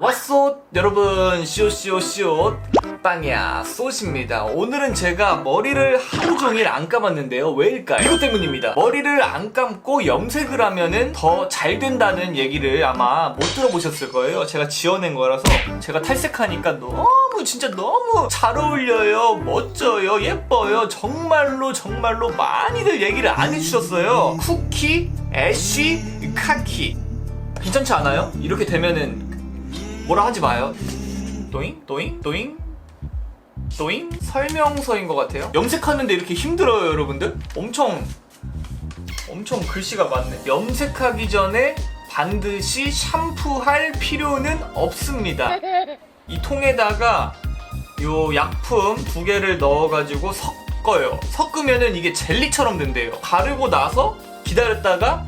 왓소 여러분. 쇼쇼쇼 빵야 쏘십니다. 오늘은 제가 머리를 하루 종일 안 감았는데요. 왜일까요? 이것 때문입니다. 머리를 안 감고 염색을 하면은 더 잘 된다는 얘기를 아마 못 들어보셨을 거예요. 제가 지어낸 거라서 제가 탈색하니까 너무 진짜 너무 잘 어울려요. 멋져요. 예뻐요. 정말로 정말로 많이들 얘기를 안 해주셨어요. 쿠키, 애쉬, 카키. 괜찮지 않아요? 이렇게 되면은 뭐라 하지 마요. 또잉 또잉 또잉 또잉 설명서인 것 같아요. 염색하는데 이렇게 힘들어요, 여러분들? 엄청 엄청 글씨가 많네. 염색하기 전에 반드시 샴푸할 필요는 없습니다. 이 통에다가 요 약품 두 개를 넣어가지고 섞어요. 섞으면은 이게 젤리처럼 된대요. 바르고 나서 기다렸다가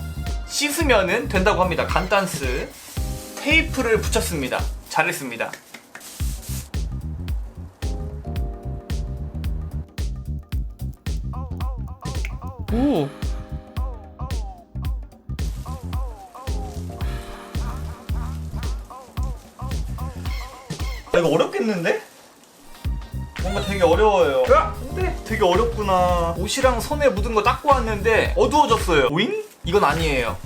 씻으면은 된다고 합니다. 간단스. 테이프를 붙였습니다. 잘했습니다. 오. 아, 이거 어렵겠는데? 뭔가 되게 어려워요. 야! 근데 되게 어렵구나. 옷이랑 손에 묻은 거 닦고 왔는데 어두워졌어요. 오잉? 이건 아니에요.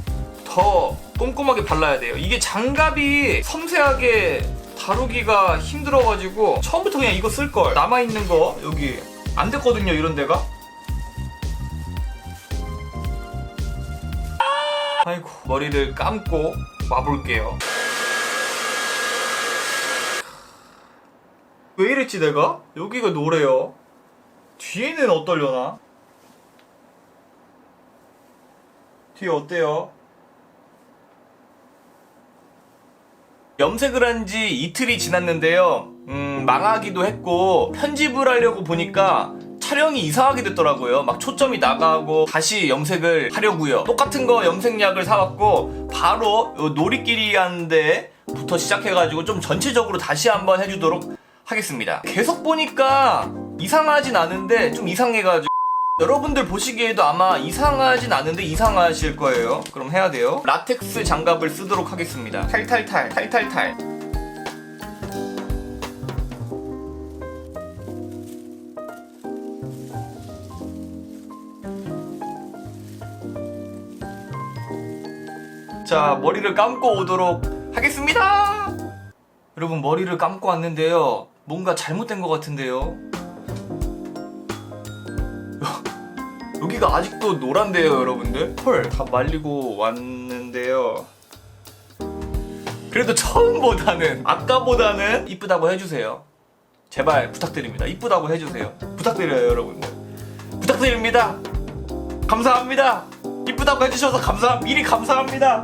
더 꼼꼼하게 발라야 돼요. 이게 장갑이 섬세하게 다루기가 힘들어가지고 처음부터 그냥 이거 쓸 걸. 남아 있는 거 여기 안 됐거든요. 이런 데가. 아이고 머리를 감고 와볼게요. 왜 이랬지 내가? 여기가 노래요. 뒤에는 어떨려나? 뒤에 어때요? 염색을 한 지 이틀이 지났는데요. 음, 망하기도 했고, 편집을 하려고 보니까 촬영이 이상하게 됐더라고요. 막 초점이 나가고, 다시 염색을 하려고요. 똑같은 거 염색약을 사왔고, 바로 요 놀이끼리 하는데 부터 시작해가지고 좀 전체적으로 다시 한번 해주도록 하겠습니다. 계속 보니까 이상하진 않은데 좀 이상해가지고. 여러분들 보시기에도 아마 이상하진 않은데 이상하실 거예요. 그럼 해야 돼요. 라텍스 장갑을 쓰도록 하겠습니다. 탈탈탈, 탈탈탈. 자, 머리를 감고 오도록 하겠습니다. 여러분, 머리를 감고 왔는데요. 뭔가 잘못된 것 같은데요. 여기가 아직도 노란데요, 여러분들. 헐, 다 말리고 왔는데요. 그래도 처음보다는 아까보다는 이쁘다고 해주세요. 제발 부탁드립니다. 이쁘다고 해주세요. 부탁드려요, 여러분들. 부탁드립니다. 감사합니다. 이쁘다고 해주셔서 감사, 미리 감사합니다.